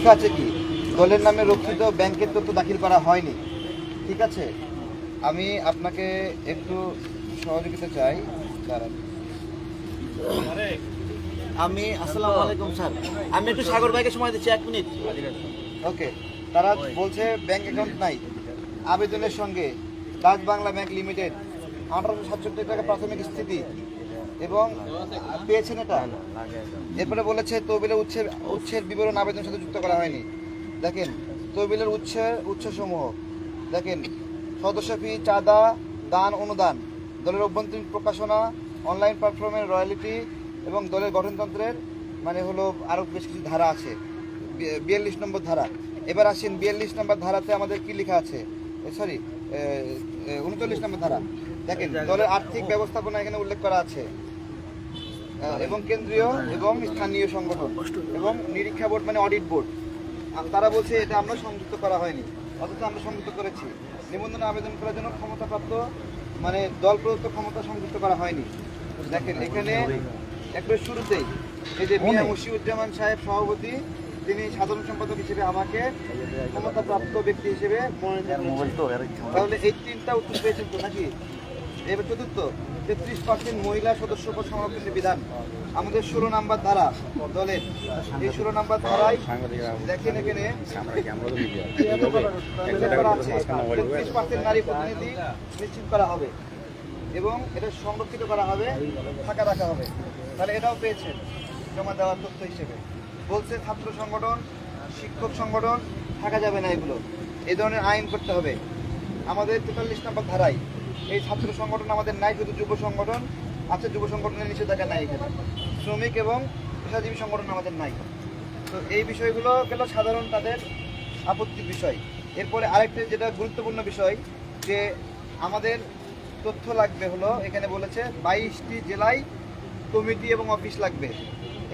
লেখা আছে কি? দলের নামে রক্ষিত ব্যাংকের তথ্য দাখিল করা হয়নি। ঠিক আছে? আমি আপনাকে একটু সহযোগিতা চাই। দাঁড়ান। আমি আসসালামু আলাইকুম স্যার। আমি একটু সাগর ভাইকে সময় দিচ্ছি এক মিনিট। ওকে। তারা বলছে ব্যাংক অ্যাকাউন্ট নাই। আবেদনের সঙ্গে ডাচ বাংলা ব্যাংক লিমিটেড আঠারোশো সাতষট্টি টাকা প্রাথমিক স্থিতি। এবং পেয়েছেন এটা? এরপরে বলেছে তহবিলের উৎসের উৎসের বিবরণ আবেদনের সাথে যুক্ত করা হয়নি। দেখেন, তহবিলের উৎসের, উৎসসমূহ। দেখেন, সদস্য ফি, চাঁদা, দান, অনুদান, দলের অভ্যন্তরীণ প্রকাশনা, অনলাইন প্ল্যাটফর্মের রয়্যালিটি এবং দলের গঠনতন্ত্রের মানে হলো আরও বেশ কিছু ধারা আছে। বিয়াল্লিশ নম্বর ধারা। এবার আসেন, বিয়াল্লিশ নম্বর ধারাতে আমাদের কি লেখা আছে? সরি উনচল্লিশ নম্বর ধারা। দেখেন, দলের আর্থিক ব্যবস্থাপনা এখানে উল্লেখ করা আছে। এবং কেন্দ্রীয় এবং স্থানীয় সংগঠন এবং নিরীক্ষা বোর্ড মানে অডিট বোর্ড। তারা বলছে এটা আমরা সংযুক্ত করা হয়নি অথচ আমরা সংযুক্ত করেছি। নিবন্ধন আবেদন করার জন্য ক্ষমতাপ্রাপ্ত মানে দল প্রদত্ত ক্ষমতা সংযুক্ত করা হয়নি। দেখেন এখানে একবার শুরুতেই এই যে মিয়া মুশিউজ্জামান সাহেব সভাপতি তিনি সাধারণ সম্পাদক হিসেবে আমাকে ক্ষমতাপ্রাপ্ত ব্যক্তি হিসেবে মনোনীত তাহলে এই তিনটা উত্তর পেয়েছেন তো নাকি? এবার চতুর্থ। তেত্রিশ পার্সেন্ট মহিলা সদস্য সংরক্ষণের বিধান। আমাদের ষোলো নাম্বার ধারা, দলের। এই ষোলো নাম্বার ধারায় দেখেন এখানে তেত্রিশ পার্সেন্ট নারী প্রতিনিধি নিশ্চিত করা হবে এবং এটা সংরক্ষিত করা হবে, ফাঁকা রাখা হবে। তাহলে এটাও পেয়েছেন জমা দেওয়ার তথ্য হিসেবে। বলছে ছাত্র সংগঠন, শিক্ষক সংগঠন, থাকা যাবে না এগুলো। এই ধরনের আইন করতে হবে। আমাদের তেতাল্লিশ নম্বর ধারায় এই ছাত্র সংগঠন আমাদের নাই শুধু যুব সংগঠন আছে, যুব সংগঠনের নিষেধাজ্ঞা নাই এখানে। শ্রমিক এবং পেশাজীবী সংগঠন আমাদের নাই। তো এই বিষয়গুলো গেল সাধারণ তাদের আপত্তির বিষয়। এরপরে আরেকটা যেটা গুরুত্বপূর্ণ বিষয়, যে আমাদের তথ্য লাগবে হলো, এখানে বলেছে বাইশটি জেলায় কমিটি এবং অফিস লাগবে।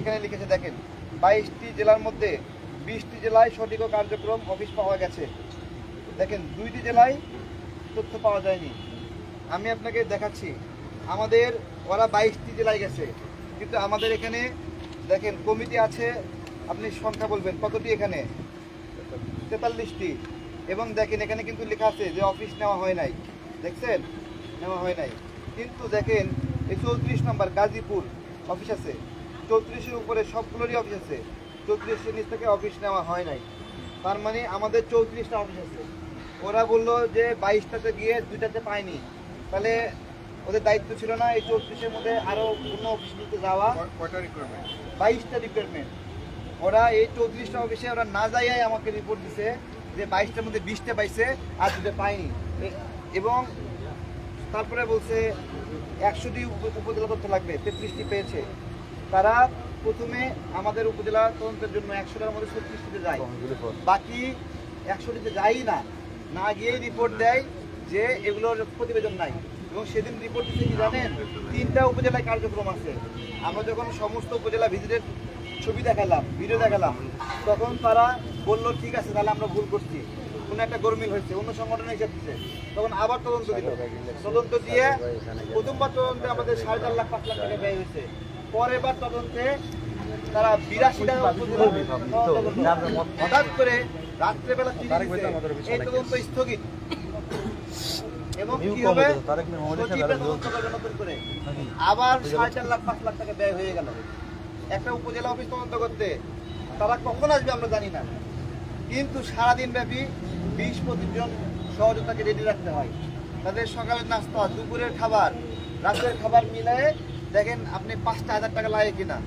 এখানে লিখেছে, দেখেন, বাইশটি জেলার মধ্যে বিশটি জেলায় সঠিক কার্যক্রম অফিস পাওয়া গেছে। দেখেন, দুইটি জেলায় তথ্য পাওয়া যায়নি। আমি আপনাকে দেখাচ্ছি। আমাদের, ওরা বাইশটি জেলায় গেছে। কিন্তু আমাদের এখানে, দেখেন, কমিটি আছে, আপনি সংখ্যা বলবেন, কতটি এখানে? তেতাল্লিশটি। এবং দেখেন, এখানে কিন্তু লেখা আছে যে অফিস নেওয়া হয় নাই। দেখছেন? নেওয়া হয় নাই। কিন্তু দেখেন, এই চৌত্রিশ নম্বর গাজীপুর অফিস আছে। চৌত্রিশের উপরে সবগুলোরই অফিস আছে। চৌত্রিশের নিচ থেকে অফিস নেওয়া হয় নাই। তার মানে আমাদের চৌত্রিশটা অফিস আছে। ওরা বলল যে বাইশটাতে গিয়ে দুইটাতে পায়নি। তাহলে ওদের দায়িত্ব ছিল না এই চৌত্রিশের মধ্যে আরও অন্য অফিস নিতে যাওয়া। বাইশটা রিকোয়ারমেন্ট ওরা এই চৌত্রিশটা অফিসে ওরা না যাইয়াই আমাকে রিপোর্ট দিছে যে বাইশটার মধ্যে বিশটা পাইছে আর দুটো পাইনি। এবং তারপরে বলছে একশোটি উপ- উপজেলা তথ্য লাগবে তেত্রিশটি পেয়েছে। তারা প্রথমে আমাদের উপজেলা তদন্তের জন্য একশোটার মধ্যে ছত্রিশটিতে যায়। বাকি একশোটিতে যায়ই না। না গিয়েই রিপোর্ট দেয় যে এগুলোর প্রতিবেদন নাই। এবং সেদিন রিপোর্ট দিচ্ছে কি জানেন? তিনটা উপজেলায় কার্যক্রম আছে। আমরা যখন সমস্ত উপজেলা ভিজিটের ছবি দেখালাম ভিডিও দেখালাম তখন তারা বলল ঠিক আছে তাহলে আমরা ভুল করছি। কোনো একটা গরমিল হয়েছে অন্য সংগঠনে হিসাব দিচ্ছে তখন আবার তদন্ত দিল। তদন্ত দিয়ে প্রথমবার তদন্তে আমাদের সাড়ে চার লাখ পাঁচ লাখ টাকা ব্যয় হয়েছে। পরের বার তদন্তে তারা বিরাশিটা হঠাৎ করে রাত্রেবেলা এই তদন্ত স্থগিত। এবং কি হবে? সচিবরা তদন্ত করবে নতুন করে। আবার সাড়ে চার লাখ পাঁচ লাখ টাকা ব্যয় হয়ে গেল। একটা উপজেলা অফিস তদন্ত করতে। তারা কখন আসবে আমরা জানি না। কিন্তু সারাদিন ব্যাপী বিশ পঁচিশ জন সহযোগিতাকে রেডি রাখতে হয়। তাদের সকালের নাস্তা দুপুরের খাবার রাতের খাবার মিলায়ে দেখেন আপনি পাঁচটা হাজার টাকা লাগে কিনা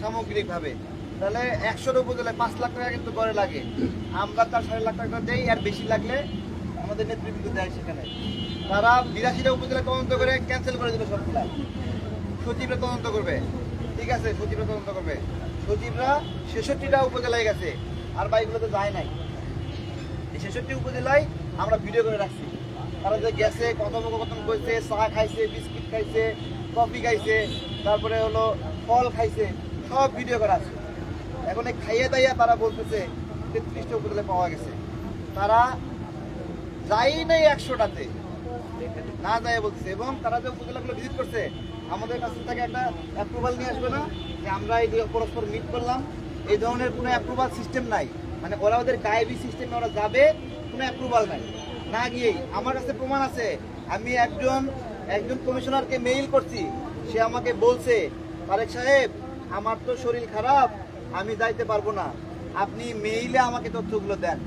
সামগ্রিকভাবে। তাহলে একশোর উপজেলায় পাঁচ লাখ টাকা কিন্তু করে লাগে। আমরা তার সাড়ে লাখ টাকা দেই আর বেশি লাগলে আমাদের নেতৃবৃন্দ দেয় সেখানে। তারা বিরাশিটা উপজেলা তদন্ত করে ক্যান্সেল করে দিল সবগুলা। সচিবরা তদন্ত করবে। ঠিক আছে, সচিবরা তদন্ত করবে। সচিবরা ছেষট্টিটা উপজেলায় গেছে, আর বাইকগুলোতে যায় নাই। এই ছেষট্টি উপজেলায় আমরা ভিডিও করে রাখছি। তারা যে গেছে, কথোপকথন করছে, চা খাইছে, বিস্কিট খাইছে, কফি খাইছে, তারপরে হলো ফল খাইছে, সব ভিডিও করা আছে। এখন এই খাইয়ে দাইয়া তারা বলতেছে তেত্রিশটা উপজেলায় পাওয়া গেছে। তারা যাই নাই একশোটাতে। না যায় বলছে এবং তারা যে উপজেলাগুলো ভিজিট করছে, আমাদের কাছ থেকে একটা অ্যাপ্রুভাল নিয়ে আসবে না? যে আমরা এই পরস্পর মিট করলাম। এই ধরনের কোনো অ্যাপ্রুভাল সিস্টেম নাই। মানে ওরা ওদের গায়েবী সিস্টেমে ওরা যাবে, কোনো অ্যাপ্রুভাল নাই। না গিয়েই। আমার কাছে প্রমাণ আছে। আমি একজন একজন কমিশনারকে মেইল করছি। সে আমাকে বলছে, তারেক সাহেব, আমার তো শরীর খারাপ, আমি যাইতে পারব না। আপনি মেইলে আমাকে তথ্যগুলো দেন।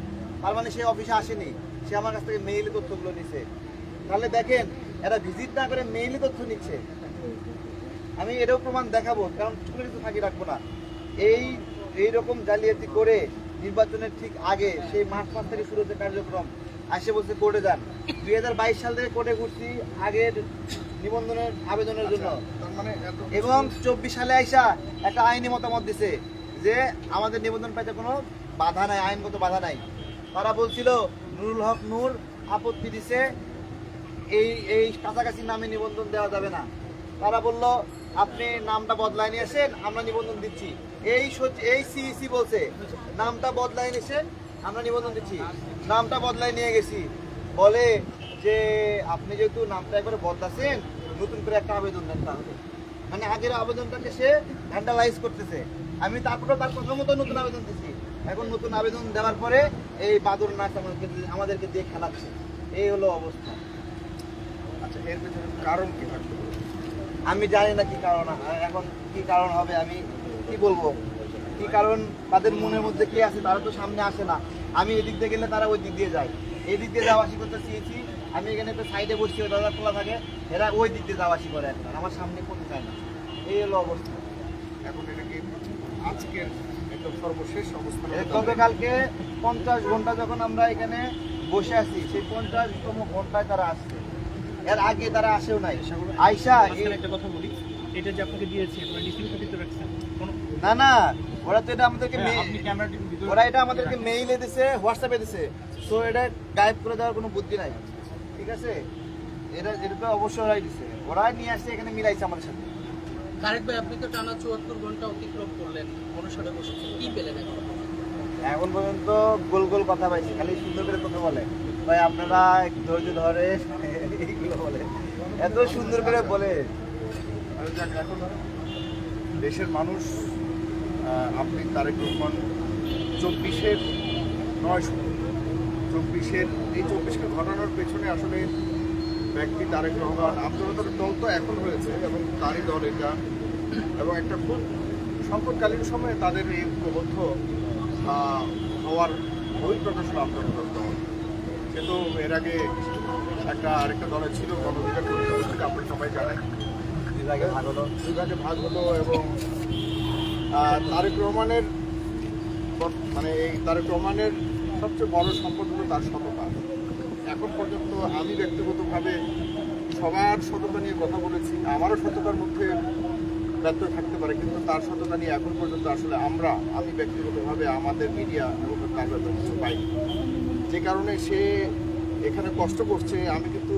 তার মানে সে অফিসে আসেনি। সে আমার কাছ থেকে মেইলে তথ্যগুলো নিছে। তাহলে দেখেন, এরা ভিজিট না করে মেইলে তথ্য নিচ্ছে। আমি এটাও প্রমাণ দেখাবো, কারণ কোনো কিছু ফাঁকি রাখব না। এই এই রকম জালিয়াতি করে নির্বাচনের ঠিক আগে, সেই মার্চ মাস থেকে শুরু হচ্ছে কার্যক্রম। আসে বলছে কোর্টে যান। দুই হাজার বাইশ সাল থেকে কোর্টে ঘুরছি আগের নিবন্ধনের আবেদনের জন্য। এবং চব্বিশ সালে আইসা একটা আইনি মতামত দিছে যে আমাদের নিবন্ধন পাইতে কোনো বাধা নাই, আইনগত বাধা নাই। তারা বলছিল নুরুল হক নূর আপত্তি দিছে। এই এই কাছাকাছি নামে নিবন্ধন দেওয়া যাবে না। তারা বলল, আপনি নামটা বদলায় নিয়েছেন, আমরা নিবন্ধন দিচ্ছি। এই এই সিইসি বলছে, নামটা বদলায় নিয়ে এসেন আমরা নিবন্ধন দিচ্ছি। নামটা বদলায় নিয়ে গেছি। বলে যে, আপনি যেহেতু নামটা একবারে বদলাছেন, নতুন করে একটা আবেদন দেন তাহলে। মানে আগের আবেদনটাকে সে ভ্যান্ডালাইজ করতেছে। আমি তারপরে তার কথা মতো নতুন আবেদন দিচ্ছি এখন নতুন আবেদন দেওয়ার পরে এই বাদর নাচ আমাদেরকে আমাদেরকে দিয়ে খেলাচ্ছে। এই হলো অবস্থা। আচ্ছা এর পেছনে কারণ কি আমি জানি না কি কারণ এখন কি কারণ হবে আমি কি বলব? কি কারণ তাদের মনের মধ্যে কে আছে তারা তো সামনে আসে না। আমি এদিক দিয়ে গেলে তারা ওই দিক দিয়ে যায়। এই দিক দিয়ে যাওয়া আসি করতে চেয়েছি। আমি এখানে একটা সাইডে বসছি ওই দরজা খোলা থাকে। এরা ওই দিক দিয়ে যাওয়া আসি করে এখন আমার সামনে করতে চায় না। এই হলো অবস্থা। এখন এটা কি আজকের একদম সর্বশেষ অবস্থান গতকালকে পঞ্চাশ ঘণ্টা যখন আমরা এখানে বসে আছি সেই পঞ্চাশতম ঘন্টায় তারা আসছে। এর আগে তারা আসেও নাই। এই- মাঝখানে একটা কথা বলি। এটা যে আপনাকে দিয়েছে আপনারা রাখছেন না। না ওরা তো এটা আমাদেরকে হ্যাঁ, ওরা এটা আমাদেরকে মেইলে দিছে হোয়াটসঅ্যাপে দিছে। সো এটা গায়েব করে দেওয়ার কোনো বুদ্ধি নাই। ঠিক আছে? এটা এটা তো অবশ্যই ওরাই দিছে। ওরাই নিয়ে আসছে এখানে মিলাইছে আমাদের সাথে। তারেক ভাই আপনি তো টানা চুয়াত্তর ঘণ্টা অতিক্রম করলেন। অনুসারে বসেছেন। কি পেলেন এখন? এখন পর্যন্ত গোল গোল কথা পাইছি খালি সুন্দর করে কথা বলে। ভাই আপনারা ধৈর্য ধরে এইগুলো বলে। এত সুন্দর করে বলে। আর যাক, এখন দেশের মানুষ আপনি তারেক রহমান চব্বিশের নয় শুধু চব্বিশের এই চব্বিশকে ঘটানোর পেছনে আসলে ব্যক্তি তারেক রহমান আন্দোলনের দল তো এখন হয়েছে এবং তারই দল এটা। এবং একটা খুব সংকটকালীন সময়ে তাদের এই ঐক্যবদ্ধ হওয়ার বহিঃপ্রকাশ আন্দোলনের দল। কিন্তু এর আগে একটা আরেকটা দলে ছিল গণঅধিকার পরিষদ আপনি সবাই জানেন। বিভাগে ভাগ হলো। ভাগ হলো এবং তারেক রহমানের মানে এই তারেক রহমানের সবচেয়ে বড় সম্পদ হলো তার সততা এখন পর্যন্ত আমি ব্যক্তিগতভাবে সবার সততা নিয়ে কথা বলেছি, আমারও সততার মধ্যে ব্যর্থ থাকতে পারে, কিন্তু তার সততা নিয়ে এখন পর্যন্ত আসলে আমরা, আমি ব্যক্তিগতভাবে, আমাদের মিডিয়া এবং তার ব্যাপারে কিছু পাইনি। যে কারণে সে এখানে কষ্ট করছে, আমি কিন্তু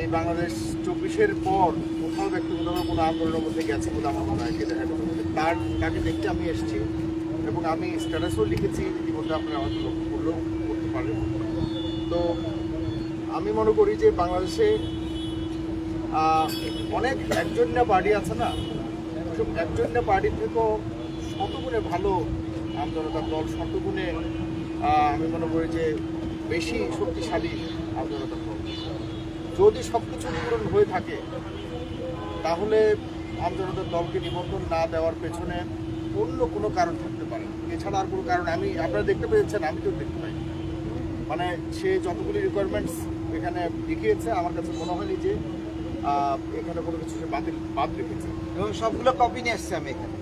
এই বাংলাদেশ চব্বিশের পর কোথাও ব্যক্তিগতভাবে কোনো আন্দোলনের মধ্যে গেছে বলে আমার মনে হয় হয়তো তার, তাকে দেখতে আমি এসেছি এবং আমি স্ট্যাটাসও লিখেছি, ইতিমধ্যে আপনারা হয়তো লক্ষ্য করলেও করতে পারেন তো আমি মনে করি যে বাংলাদেশে অনেক একজনীয় পার্টি আছে না? সব একজনীয় পার্টির থেকেও শতগুণে ভালো আমজনতার দল, শতগুণে আমি মনে করি যে বেশি শক্তিশালী আমজনতার দল। যদি সব কিছু পূরণ হয়ে থাকে, তাহলে আমজনতার দলকে নিবন্ধন না দেওয়ার পেছনে অন্য কোনো কারণ থাকতে পারে। এছাড়া আর কোনো কারণ, আমি, আপনারা দেখতে পেয়েছেন আমি তো দেখতে পাই। মানে সে যতগুলি রিকোয়ারমেন্টস এখানে দেখিয়েছে, আমার কাছে মনে হয়নি যে এখানে কোনো কিছু বাতিল, বাদ রেখেছে। এবং সবগুলো কপি নিয়ে আসছে আমি এখানে।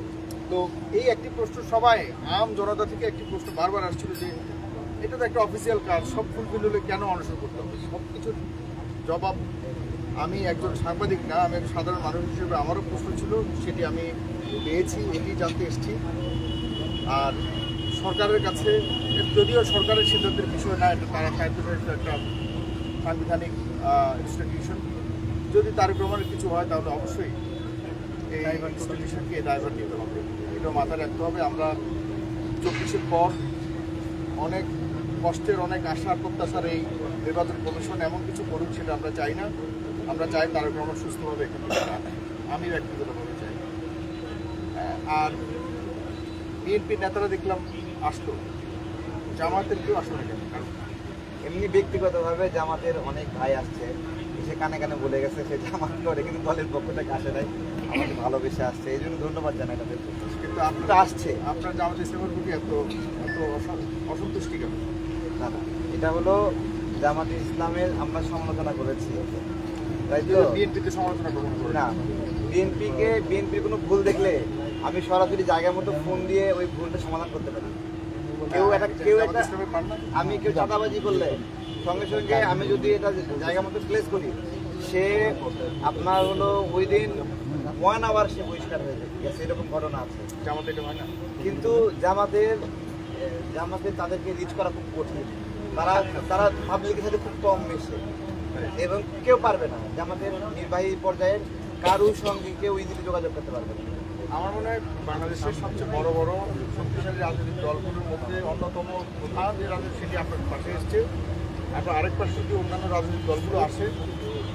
তো এই একটি প্রশ্ন সবাই, আম জনতা থেকে একটি প্রশ্ন বারবার আসছিল যে, এটা তো একটা অফিসিয়াল কাজ, সব ফুলফিল কেন অনশন করতে হবে? সব কিছুর জবাব আমি একজন সাংবাদিক না, আমি একজন সাধারণ মানুষ হিসেবে আমারও প্রশ্ন ছিল, সেটি আমি পেয়েছি, এটি জানতে এসেছি। আর সরকারের কাছে, যদিও সরকারের সিদ্ধান্তের বিষয় না, এটা তারা স্বায়ত্তশাসিত একটা সাংবিধানিক ইনস্টিটিউশন যদি তার প্রমাণের কিছু হয় তাহলে অবশ্যই এই ইনস্টিটিউশনকে ড্রাইভার নিতে হবে। এটা মাথায় রাখতে হবে। আমরা চব্বিশের পর অনেক কষ্টের অনেক আশা প্রত্যাশার এই নির্বাচন কমিশন এমন কিছু করুক সেটা আমরা চাই না। আমরা চাই তারা প্রমাণ সুস্থভাবে এখান। আমি ব্যক্তিগতভাবে চাই। আর বিএনপির নেতারা দেখলাম আসতো জামাতের কেউ আসে না কেন? কারণ এমনি ব্যক্তিগতভাবে জামাতের অনেক ভাই আসছে সে কানে কানে বলে গেছে সে জামাত করে কিন্তু দলের পক্ষ থেকে আসে নাই। আমাকে ভালোবেসে আসছে এই জন্য ধন্যবাদ জানাই তাদের কিন্তু আপনার আসছে আপনার জামাত ইসলামের প্রতি এত এত অসন্তুষ্টি কেন? না না এটা হলো জামাত ইসলামের আমরা সমালোচনা করেছি তাই তো? বিএনপিতে সমালোচনা গ্রহণ করে না বিএনপিকে বিএনপির কোনো ভুল দেখলে আমি সরাসরি জায়গা মতো ফোন দিয়ে ওই ভুলটা সমাধান করতে পারি। কেউ একটা কেউ একটা আমি কেউ চাঁদাবাজি করলে সঙ্গে সঙ্গে আমি যদি এটা জায়গা মতো প্লেস করি সে আপনার হলো ওই দিন ওয়ান আওয়ার সে বহিষ্কার হয়ে যায় এরকম ঘটনা আছে। জামাত এটা হয় না? কিন্তু জামাতের জামাতে তাদেরকে রিচ করা খুব কঠিন। তারা তারা পাবলিকের সাথে খুব কম মেশে। এবং কেউ পারবে না। জামাতের নির্বাহী পর্যায়ের কারুর সঙ্গে কেউ ইজিলি যোগাযোগ করতে পারবে না। আমার মনে হয় বাংলাদেশের সবচেয়ে বড় বড় শক্তিশালী রাজনৈতিক দলগুলোর মধ্যে অন্যতম প্রধান যে রাজনীতি সেটি আপনার পাশে এসছে। এখন আরেক পাশে যদি অন্যান্য রাজনৈতিক দলগুলো আসে,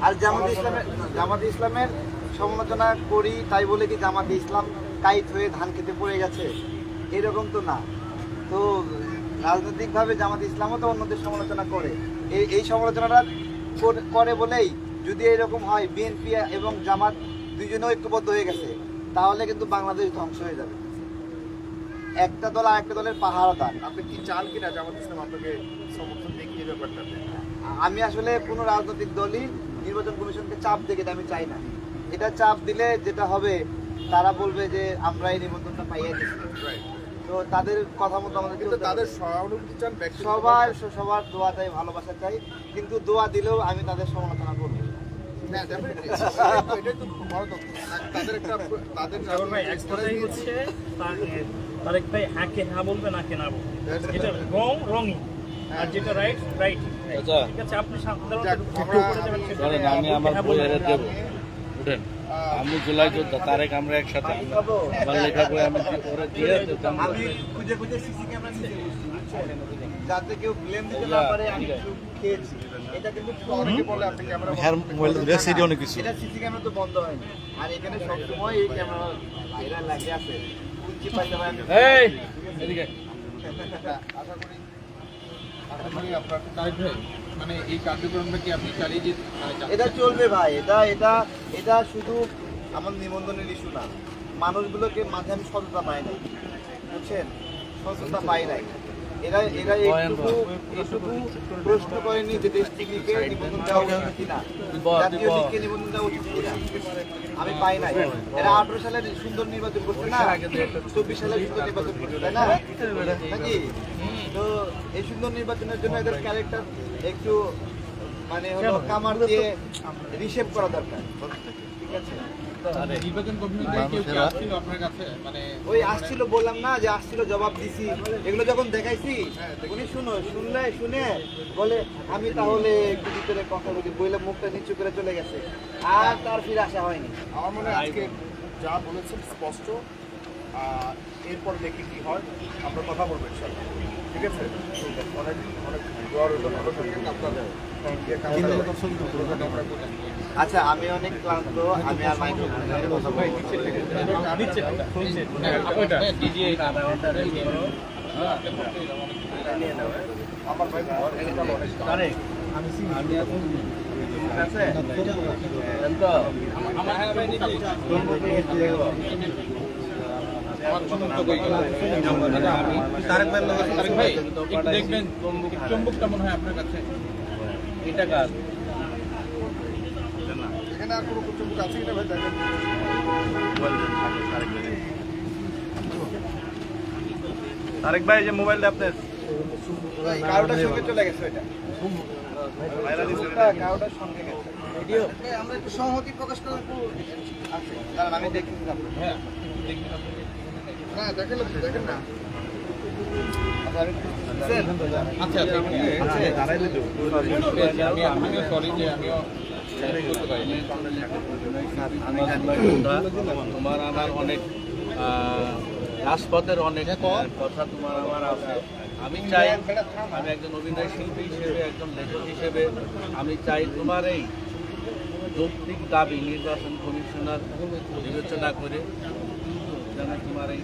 আর জামাত ইসলামের জামাত ইসলামের সমালোচনা করি তাই বলে কি জামাত ইসলাম কাইট হয়ে ধান খেতে পড়ে গেছে? এরকম তো না। তো রাজনৈতিকভাবে জামাত ইসলামও তো অন্যদের সমালোচনা করে। এই এই সমালোচনাটা করে বলেই যদি এরকম হয়, বিএনপি এবং জামাত দুজনেও ঐক্যবদ্ধ হয়ে গেছে। তাহলে কিন্তু বাংলাদেশ ধ্বংস হয়ে যাবে। একটা দল আর একটা দলের পাহাড়দার আপনি কি চান কিনা জামাত ইসলাম আপনাকে সমর্থন দেখিয়ে ব্যাপারটাতে আমি আসলে কোনো রাজনৈতিক দলই নির্বাচন কমিশনকে চাপ দেখে এটা আমি চাই না। এটা চাপ দিলে যেটা হবে তারা বলবে যে আমরা এই নিবন্ধনটা পাইয়ে দিচ্ছি তো তাদের কথা মতো আমাদের কিন্তু তাদের সহানুভূতি চান সবার সবার দোয়া চাই ভালোবাসা চাই। কিন্তু দোয়া দিলেও আমি তাদের সমালোচনা তারেক ভাই হাঁকে হ্যাঁ বলবে নাকে না বলবে। যেটা রং রঙই আর যেটা রাইট রাইট আচ্ছা। ঠিক আছে আপনি সাধারণত আমি আমার হ্যাঁ দেবো। উঠেন। আমি জুলাই যোদ্ধা তারেক আমরা একসাথে। আমার লেখা বই আমি কি করে দিয়ে আমি খুঁজে খুঁজে সিসি ক্যামেরা বুঝছেন? যাতে কেউ ব্লেম দিতে না পারে আমি খেয়েছি। এটা কিন্তু অনেকে বলে আপনি ক্যামেরা এটা সিসি ক্যামেরা তো বন্ধ হয়নি। আর এখানে সবসময় এই ক্যামেরা ভাইরাল লাগে আছে। কুঞ্চি পাইতে পারে এই এদিকে। আশা করি আশা করি আপনার ভাই মানে এই কার্যক্রমটা কি আপনি চালিয়ে যেতে মানে এটা চলবে ভাই। এটা এটা এটা শুধু আমার নিবন্ধনের ইস্যু না। মানুষগুলোকে মাঝে আমি সততা পাই নাই। বুঝছেন? সততা পাই নাই। এরা এরা একটু প্রশ্ন করেনি যে দেশটিকে নিবন্ধন দেওয়া উচিত কিনা। জাতীয় দিককে নিবন্ধন দেওয়া উচিত কিনা। আমি পাই নাই। এরা আঠারো সালের সুন্দর নির্বাচন করছে না চব্বিশ সালের সুন্দর নির্বাচন করছে তাই না? নাকি? তো এই সুন্দর নির্বাচনের জন্য এদের ক্যারেক্টার একটু মানে হলো কামার দিয়ে রিসেভ করা দরকার। ঠিক আছে? মানে ওই আসছিল বললাম না যে আসছিল জবাব দিছি। এগুলো যখন দেখাইছি উনি শুনো শুনলে শুনে বলে আমি তাহলে একটু ভিতরে কথা বলি। বইলে মুখটা নিচু করে চলে গেছে। আর তার ফিরে আসা হয়নি। আমার মনে হয় আজকে যা বলেছেন স্পষ্ট। আর এরপর দেখি কি হয়। আমরা কথা বলব ইনশাল্লাহ ঠিক আছে? অনেক অনেক দোয়া রইল। ভালো থাকবেন। আপনার আচ্ছা আমি অনেক ক্লান্ত আমি আর মাইক্রো। আমার ভাই তারেক, আছে দেখবেন চুম্বকটা মনে হয় আপনার কাছে এটা কার? এখানে আর কোনো আছে কিনা ভাই দেখেন। তারেক ভাই যে মোবাইলটা আপনার? কারোটার সঙ্গে চলে গেছে চুম্বকটা কারোটার সঙ্গে গেছে। আমরা একটু সংহতি প্রকাশ কারণ আমি দেখছি হ্যাঁ দেখেন না, দেখেন না। আচ্ছা আচ্ছা তোমার আমার অনেক রাজপথের অনেক কথা তোমার আমার আছে আমি চাই, আমি একজন অভিনয় শিল্পী হিসেবে, একজন লেখক হিসেবে, আমি চাই তোমার এই যৌক্তিক দাবি নির্বাচন কমিশনার বিবেচনা করে যেন তোমার এই